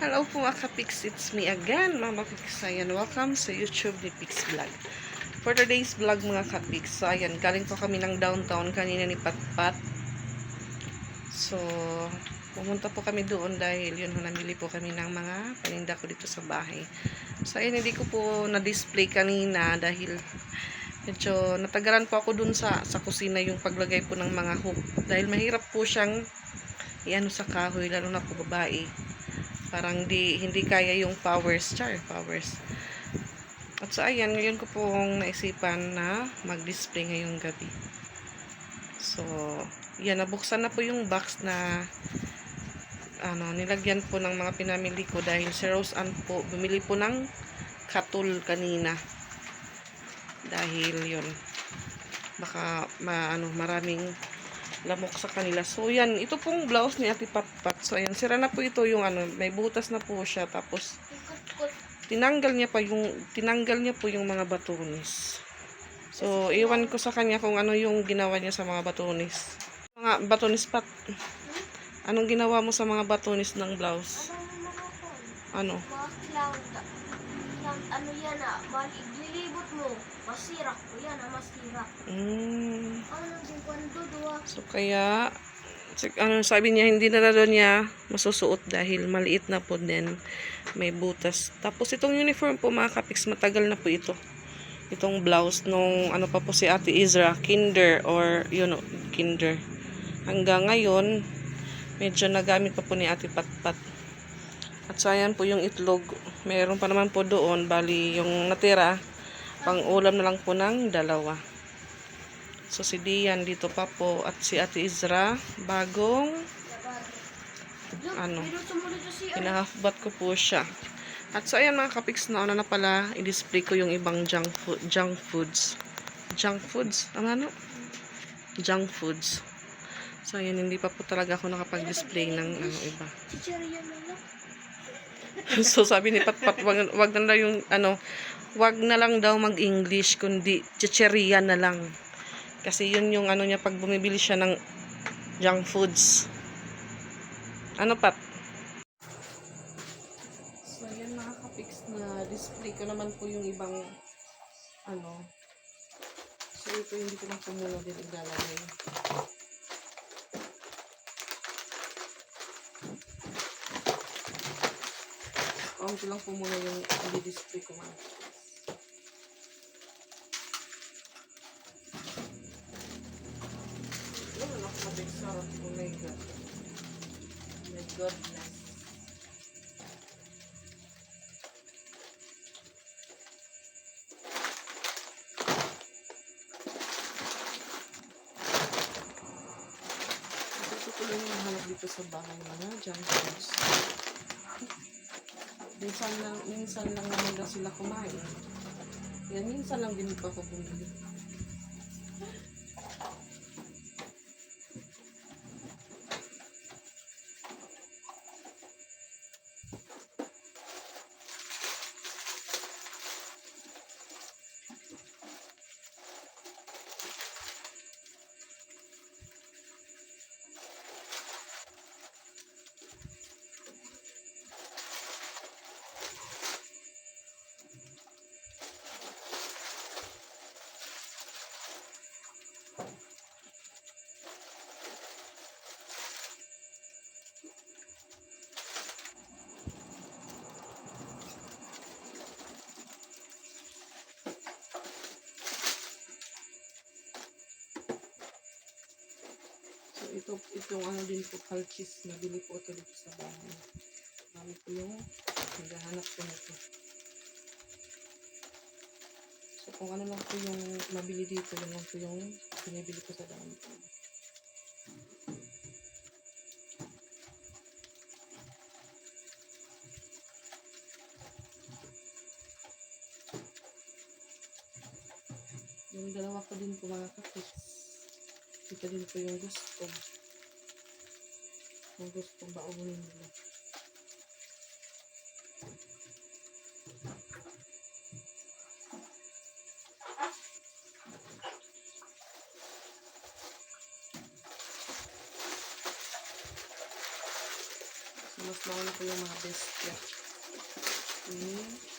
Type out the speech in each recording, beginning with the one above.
Hello po mga kapix, it's me again, Mama Pix. Ayan, welcome sa YouTube ni Pix Vlog. For today's vlog mga kapix, so ayan, galing po kami ng downtown kanina ni Patpat. So, pumunta po kami doon dahil yun, namili po kami ng mga paninda ko dito sa bahay. So, ayan, hindi ko po na-display kanina dahil medyo natagalan po ako dun sa, sa kusina yung paglagay po ng mga hook. Dahil mahirap po siyang iano sa kahoy, lalo na po babae parang di hindi kaya yung powers char powers. At so ayan ngayon ko pong naisipan na mag-display ngayong gabi. So yan nabuksan na po yung box na ano nilagyan po ng mga pinamili ko dahil si Rose Ann po bumili po ng katul kanina. Dahil yun baka ma, ano, maraming lamok sa kanila. So, yan. Ito pong blouse ni Ate Patpat. So, ayan. Sira na po ito yung ano. May butas na po siya. Tapos, tinanggal niya pa yung, tinanggal niya po yung mga batunis. So, iwan ko sa kanya kung ano yung ginawa niya sa mga batunis. Mga batunis pat. Anong ginawa mo sa mga batunis ng blouse? Ano? Mga clown, clown, ano yan ah, mali, dilibot mo, masira ko yan ah, masira. Mm. Ano din kwando duwa? So, kaya, ano, sabi niya, hindi na daw niya masusuot dahil maliit na po din. May butas. Tapos, itong uniform po, mga kapiks, matagal na po ito. Itong blouse nung, ano pa po si Ate Izra, kinder or, you know, kinder. Hanggang ngayon, medyo nagamit pa po ni Ate Patpat. At sayan po yung itlog. Meron pa naman po doon, bali yung natira, pang ulam na lang po ng dalawa. So si Dian dito pa po at si Ate Izra bagong Ano? Hinahafbat ko po siya. At so ayan mga kapiks na na pala i-display ko yung ibang junk food, junk foods. Junk foods? Ano ano? Junk foods. So ayan hindi pa po talaga ako nakapag-display ng ano iba. Chicheria na lang. so sabi ni Patpat wag, wag na lang yung ano wag na lang daw mag-English kundi chicheria na lang. Kasi yun yung ano niya pag bumibili siya ng junk foods. Ano pat? So yan kapiks na display ko naman po yung ibang ano. So ito hindi ko lang po muna din ilalagay. Kaunti lang po muna yung i-display ko mga. Ano na kapiks? Sarap. Oh my God. My goodness. Ito ko lang yung hanap dito sa bahay mga junk foods. Minsan lang, minsan lang naman daw sila kumain. Yan, minsan lang din pa ako. Ito, itong ano din po, kalchis. Nabili po ito dito sa bahay. Mami po yung naghahanap ko nito. So, kung ano lang po yung nabili dito, yun lang po yung binibili ko sa downtown. Yung dalawa ko din po mga kapits. Ito din po yung gusto. Yung gusto baunin nila. Mas mauna po yung mga bestia. Hmm. Ibenta.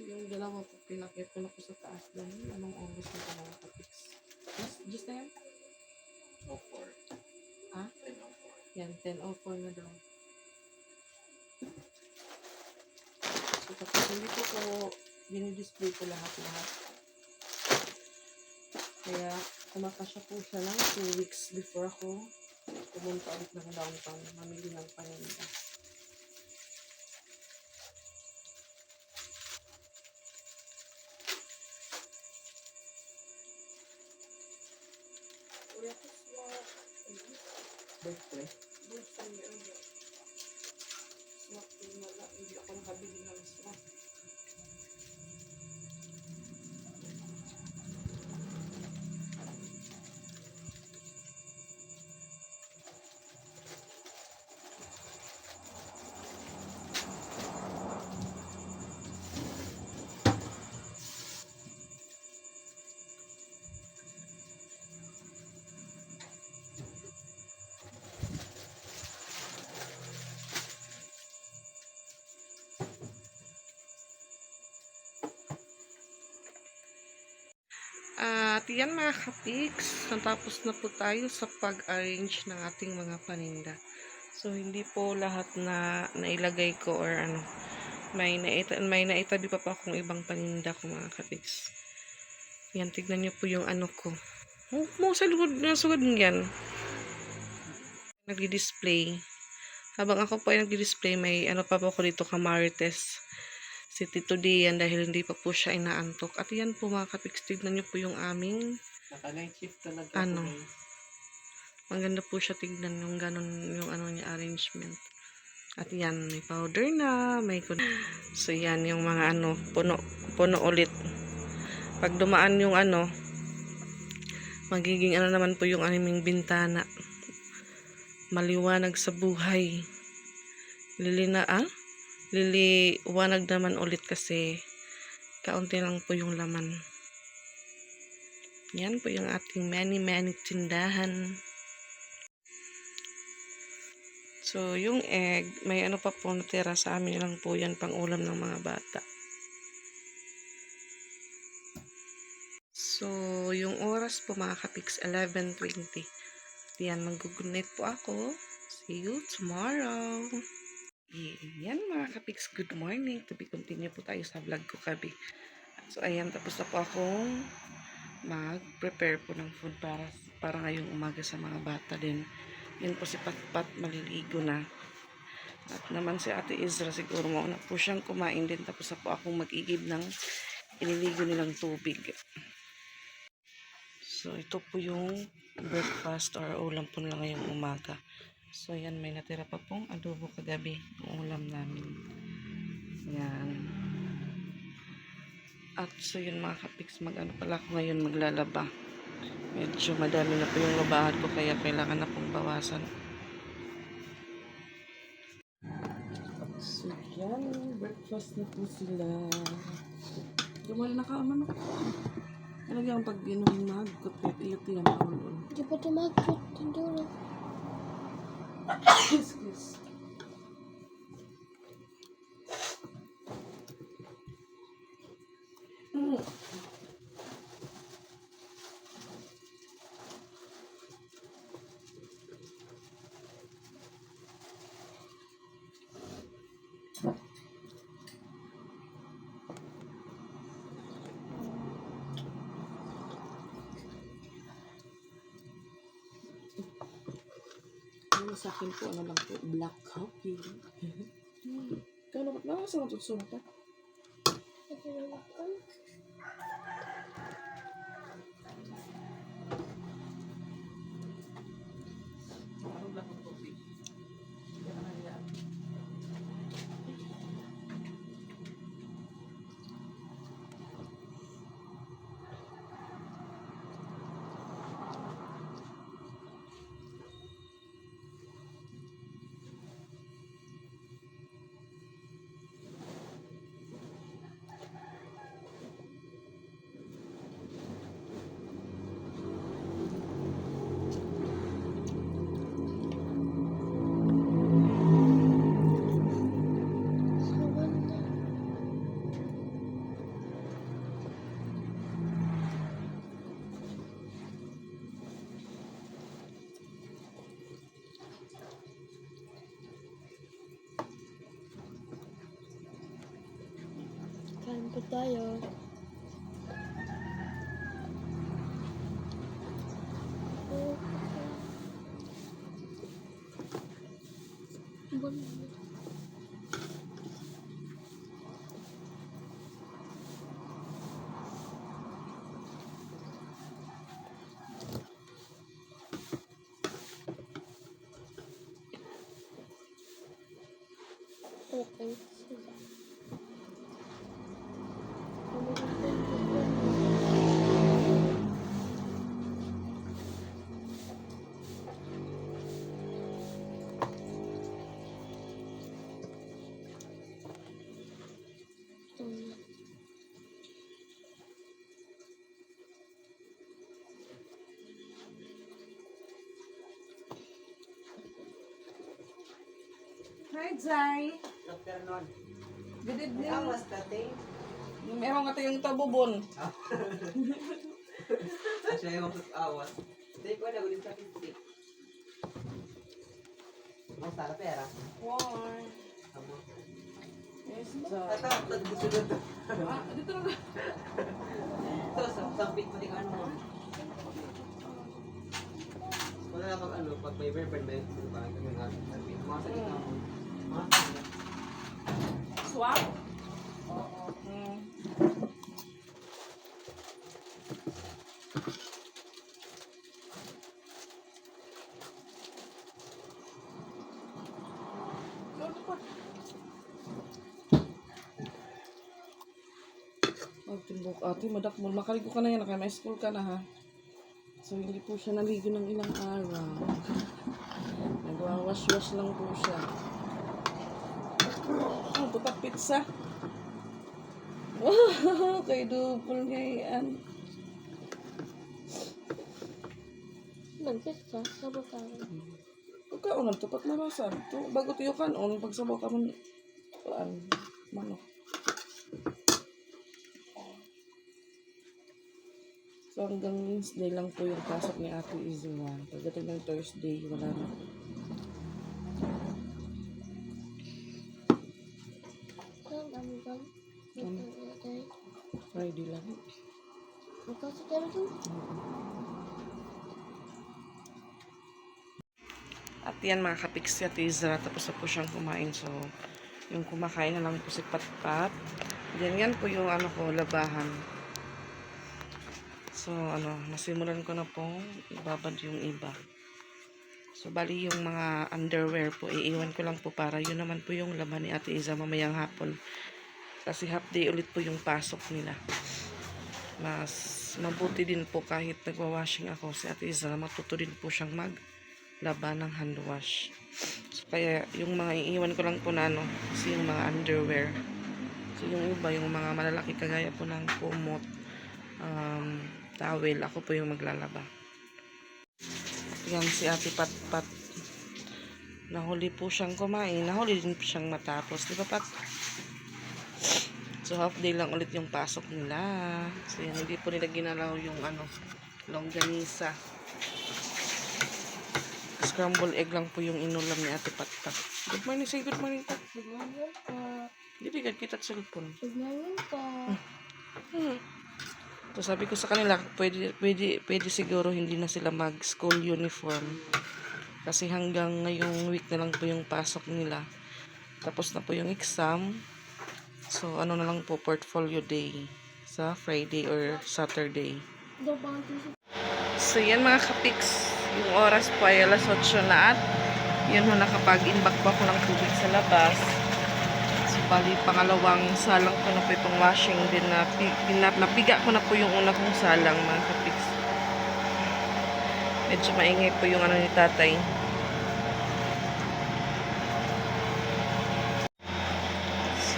So, yung dalawa po, pinakit ko na po sa taas dahil anong oras na pa mga kapix. Just, just na yan? Oh, four. Ha? Ten oh four. Yan, 10.04 na daw. So, tapos hindi ko po dinidisplay ko lahat-lahat. Kaya, kumakasya po siya ng 2 weeks before ako pumunta ulit ng downtown, mamili ng paninda. At yan mga kapiks, natapos na po tayo sa pag-arrange ng ating mga paninda. So, hindi po lahat na nailagay ko or ano, may, naita, may naitabi pa pa akong ibang paninda ko mga kapiks. Yan, tignan nyo po yung ano ko. Oh, mo sa na sugod yan. Nagdi-display. Habang ako po ay nagdi-display, may ano pa po ako dito, kamarites si Tito Dian dahil hindi pa po siya inaantok. At yan po mga kapiks, tignan nyo po yung aming Naka-night shift talaga. Ano? maganda po siya tignan yung ganun yung ano niya arrangement. At yan, may powder na, may kun- So yan yung mga ano, puno, puno ulit. Pag dumaan yung ano, magiging ano naman po yung aming bintana. Maliwanag sa buhay. Lilina, ah? Liliwanag naman ulit kasi kaunti lang po yung laman. Yan po yung ating many many tindahan. So, yung egg, may ano pa po natira sa amin lang po yan pang ulam ng mga bata. So, yung oras po mga kapiks, 11.20. Yan, mag-good night po ako. See you tomorrow. Yan mga kapiks, good morning. To be continue po tayo sa vlog ko kabi. So, ayan, tapos na po akong mag-prepare po ng food para, para ngayong umaga sa mga bata din. Yun po si Patpat maliligo na. At naman si Ate Izra siguro mo po siyang kumain din tapos na po akong mag-igib ng iniligo nilang tubig. So ito po yung breakfast or ulam po nila ngayong umaga. So yan may natira pa pong adobo kagabi ulam namin. Yan. At so yun mga kapiks mag ano pala ako ngayon maglalaba medyo madami na po yung labahan ko kaya kailangan na pong bawasan. So, yan. Breakfast na po sila. Gumal na ka, ano. Talagang pag inom na, kutit, iyot yan. ulol. Di ba tumakot? Excuse. Ano sa akin po, ano lang po, black coffee. Ikaw naman, nakasa mo tutsunod ka? Ito. Po tayo. Okay. Hi, Zay. Afternoon. Good evening. Awas dati. Meron ka tayong tabubon. Asya yung awas. Hindi ko na ulit sa pisik. Ang sala pera. Why? Amo. Yes, Zay. Ito, tagbusunod. Ah, dito na. Ito, sa- sampit mo din ano. Wala na pag ano, pag may verban, may bagay kami nga. Sampit. Mga sa gitna mo. Swap? Oo. Mm. Timbok ate, madakmol. Makaligo ka na yan, kaya may school ka na ha. So, hindi po siya naligo ng ilang araw. Nagwawash-wash lang po siya. Ang putak pizza. Wow, kay Dupol ngayon. Nagpisa sa butaran. Pagkaunan, tapat marasan. To, bago tuyo kan, on, pagsabaw ka man, an, manok. So, hanggang Wednesday lang po yung pasok ni Ate Izuan. Pagdating ng Thursday, wala na. Friday lang. Magkasi tayo dun? At yan mga kapiks si Ate Izra, tapos na po siyang kumain. So, yung kumakain na lang po si Patpat. Yan, yan po yung ano ko, labahan. So, ano, nasimulan ko na pong ibabad yung iba. So, bali yung mga underwear po, iiwan ko lang po para yun naman po yung laman ni Ate Iza mamayang hapon. Kasi half day ulit po yung pasok nila. Mas mabuti din po kahit nagwa-washing ako si Ate Iza, matuto din po siyang maglaba ng hand wash. So, kaya yung mga iiwan ko lang po na ano, kasi yung mga underwear. So, yung iba, yung mga malalaki kagaya po ng kumot, um, towel, ako po yung maglalaba. Yan si Ate Pat Pat. Nahuli po siyang kumain. Nahuli din po siyang matapos. Di ba, Pat? So, half day lang ulit yung pasok nila. So, yan, hindi po nila ginalaw yung ano, longganisa. Scramble egg lang po yung inulam ni Ate Patpat. Good morning, say good morning, Pat. Good morning po. Hindi bigad kita at cellphone. Good morning po. Hmm. So sabi ko sa kanila, pwede, pwede, pwede siguro hindi na sila mag-school uniform. Kasi hanggang ngayong week na lang po yung pasok nila. Tapos na po yung exam. So ano na lang po, portfolio day sa Friday or Saturday. So yan mga kapiks, yung oras po ay alas 8 na at yun ho nakapag-imbak pa ko ng tubig sa labas. So bali pangalawang salang ko na po itong washing din na pinap, napiga ko na po yung una kong salang mga kapiks. Medyo maingay po yung ano ni tatay.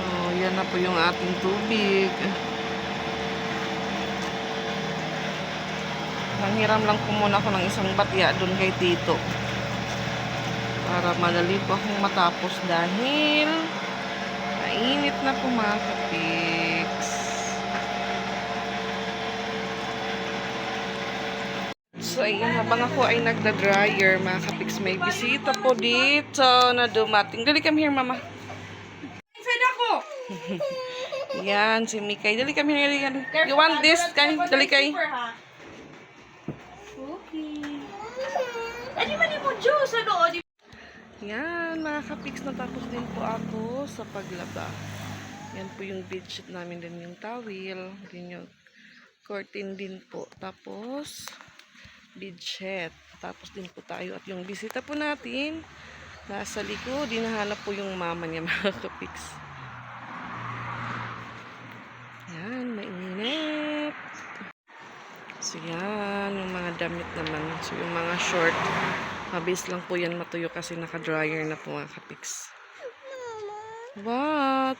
So yan na po yung ating tubig. Nanghiram lang po muna ako ng isang batya doon kay Tito. Para madali po akong matapos dahil mainit na po mga kapiks. So, ayan, habang ako ay nagda-dryer, mga kapiks, may bisita po dito na dumating. Dali come here, mama. Yan, si Mikay. Dali dali, dali. You want this? Kay, dali kay. Okay. Ano man mo juice? Ano? Yan, mga kapiks, natapos din po ako sa paglaba. Yan po yung bedsheet namin din yung towel. Din yung curtain din po. Tapos, bedsheet. Tapos din po tayo. At yung bisita po natin, nasa likod. Dinahanap po yung mama niya, mga kapiks. Yan, mainit. So, yan, yung mga damit naman. So, yung mga short, mabilis lang po yan matuyo kasi naka-dryer na po mga kapiks. What?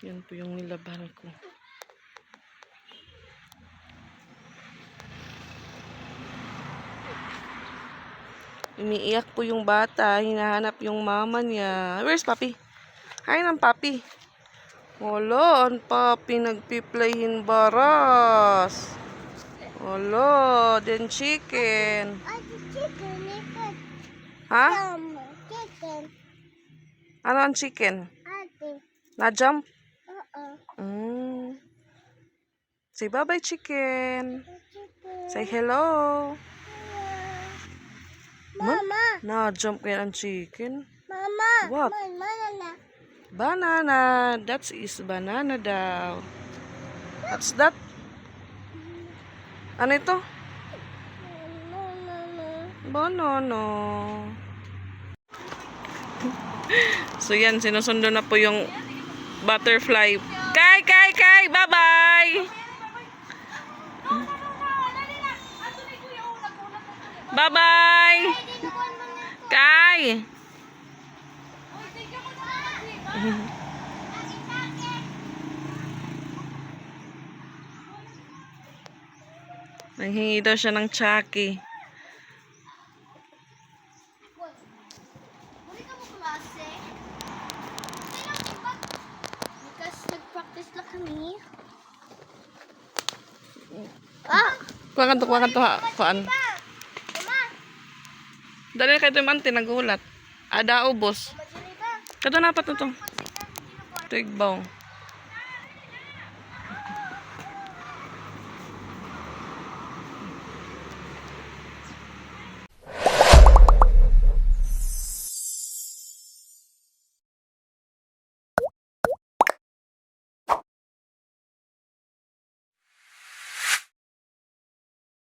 Yan po yung nilaban ko. Umiiyak po yung bata. Hinahanap yung mama niya. Where's papi? Hi ng papi. Wala, ang papi nagpiplayin baras. Wala, then chicken. Ha? Chicken. Ano ang chicken? Na-jump? Oo. Mm. Say bye-bye, chicken. Say hello. Mama. Na-jump kaya ang chicken. Mama. What? Mama na. Banana. That is banana daw. What's that? Ano ito? No, no, no. Banana. so yan, sinusundo na po yung butterfly. Kay, kay, kay! Bye-bye! Bye-bye! Kay! Nanghingi daw siya ng Chucky. Ah! Kuha ka to, kuha ka to, ha. Kuhaan. Dali kayo man, tinagulat. Ada ubos. Kato na pa to to. Pagsikan, hindi na po. Tigbaw.